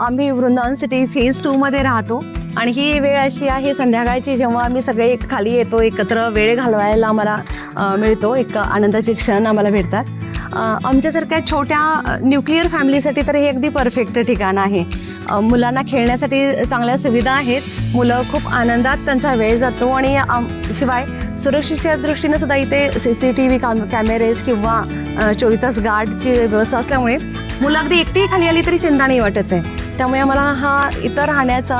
आम्ही Vrindavan city phase two मध्ये राहतो. आणि ही वेळ अशी आहे संध्याकाळची जेव्हा आम्ही सगळे एक खाली येतो एकत्र वेळ घालवायला आम्हाला मिळतो. एक आनंदाचे क्षण आम्हाला भेटतात. आमच्यासारख्या छोट्या न्यूक्लिअर फॅमिलीसाठी तर हे अगदी परफेक्ट ठिकाण आहे. मुलांना खेळण्यासाठी चांगल्या सुविधा आहेत. मुलं खूप आनंदात त्यांचा वेळ जातो आणि शिवाय सुरक्षेच्या दृष्टीने सुद्धा इथे C C T V cam cameras किंवा चोवीस तास गार्डची व्यवस्था असल्यामुळे मुलं अगदी एकटी खाली आली तरी चिंता नाही वाटत आहे. त्यामुळे आम्हाला हा इथं राहण्याचा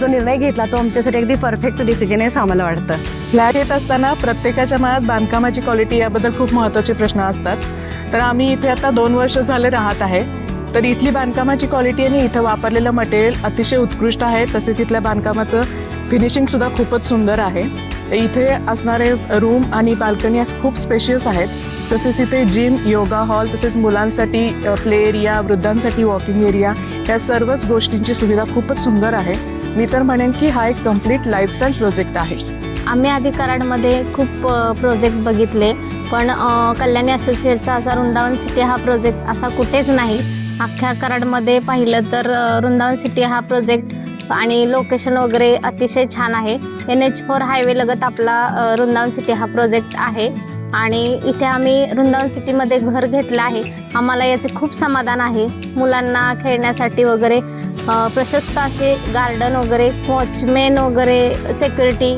जो निर्णय घेतला तो आमच्यासाठी अगदी परफेक्ट डिसिजन आहे असं आम्हाला वाटतं. फ्लॅट येत असताना प्रत्येकाच्या मनात बांधकामाची क्वालिटी याबद्दल खूप महत्त्वाचे प्रश्न असतात. तर आम्ही इथे आता दोन वर्ष झाले राहत आहे. तर इथली बांधकामाची क्वालिटी आणि इथं वापरलेलं मटेरियल अतिशय उत्कृष्ट आहे. तसेच इथल्या बांधकामाचं फिनिशिंग सुद्धा खूपच सुंदर आहे. इथे असणारे रूम आणि बाल्कनी खूप स्पेशियस आहेत. तसेच इथे जिम योगा हॉल तसेच मुलांसाठी प्ले एरिया वृद्धांसाठी वॉकिंग एरिया या सर्वच गोष्टींची सुविधा खूपच सुंदर आहे. मी तर म्हणेन की हा एक कंप्लीट लाईफस्टाईल प्रोजेक्ट आहे. आम्ही आधी कराडमध्ये खूप प्रोजेक्ट बघितले. पण कल्याणी असोसिएटचा असा वृंदावन सिटी हा प्रोजेक्ट असा कुठेच नाही. अख्ख्या कराडमध्ये पाहिलं तर वृंदावन सिटी हा प्रोजेक्ट आणि लोकेशन वगैरे अतिशय छान आहे. एन एच फोर हायवे लगत आपला वृंदावन सिटी हा प्रोजेक्ट आहे. आणि इथे आम्ही वृंदावन सिटीमध्ये घर घेतलं आहे. आम्हाला याचे खूप समाधान आहे. मुलांना खेळण्यासाठी वगैरे प्रशस्त असे गार्डन वगैरे वॉचमेन वगैरे सेक्युरिटी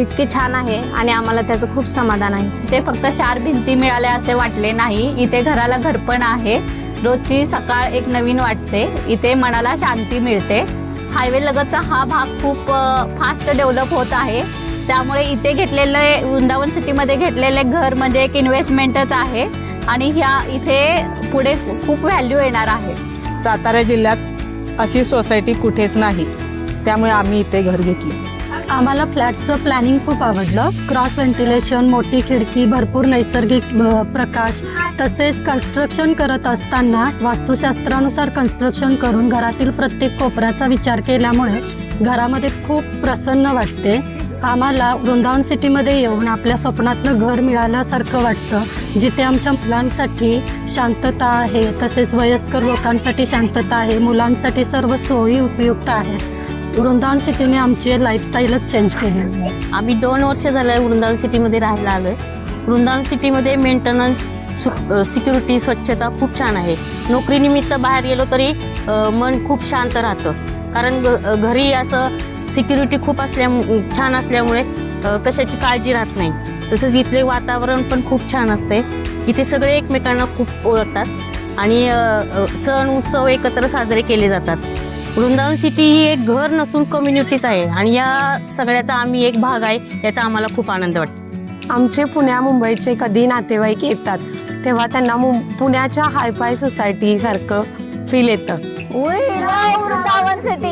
इतकी छान आहे. आणि आम्हाला त्याचं खूप समाधान आहे. ते फक्त चार भिंती मिळाल्या असे वाटले नाही. इथे घराला घरपण आहे. रोजची सकाळ एक नवीन वाटते. इथे मनाला शांती मिळते. हायवे लगतचा हा भाग खूप फास्ट डेव्हलप होत आहे. त्यामुळे इथे घेतलेले वृंदावन सिटीमध्ये घेतलेले घर म्हणजे एक इन्व्हेस्टमेंटच आहे. आणि ह्या इथे पुढे खूप व्हॅल्यू येणार आहे. सातारा जिल्ह्यात अशी सोसायटी कुठेच नाही. त्यामुळे आम्ही इथे घर घेतले. आम्हाला फ्लॅटचं प्लॅनिंग खूप आवडलं. क्रॉस व्हेंटिलेशन मोठी खिडकी भरपूर नैसर्गिक प्रकाश. तसेच कन्स्ट्रक्शन करत असताना वास्तुशास्त्रानुसार कन्स्ट्रक्शन करून घरातील प्रत्येक कोपऱ्याचा विचार केल्यामुळे घरामध्ये खूप प्रसन्न वाटते. आम्हाला वृंदावन सिटीमध्ये येऊन आपल्या स्वप्नातलं घर मिळाल्यासारखं वाटतं जिथे आमच्या मुलांसाठी शांतता आहे. तसेच वयस्कर लोकांसाठी शांतता आहे. मुलांसाठी सर्व सोयी उपयुक्त आहेत. वृंदावन सिटीने आमची लाईफस्टाईलच चेंज केली. आम्ही दोन वर्ष झालं वृंदावन सिटीमध्ये राहायला आलो आहे वृंदावन सिटीमध्ये मेंटेनन्स सिक्युरिटी स्वच्छता खूप छान आहे. नोकरीनिमित्त बाहेर गेलो तरी मन खूप शांत राहतं. कारण घरी असं सिक्युरिटी खूप असल्या छान असल्यामुळे कशाची काळजी राहत नाही. तसंच इथले वातावरण पण खूप छान असते. इथे सगळे एकमेकांना खूप ओळखतात आणि सण उत्सव एकत्र साजरे केले जातात. वृंदावन सिटी ही एक घर नसून कम्युनिटीच आहे आणि या सगळ्याचा आम्ही एक भाग आहे याचा आम्हाला खूप आनंद वाटतो. आमचे पुण्या मुंबईचे कधी नातेवाईक येतात तेव्हा त्यांना मुं- पुण्याच्या हायफाय सोसायटी सारखं फील येतं. वृंदावन सिटी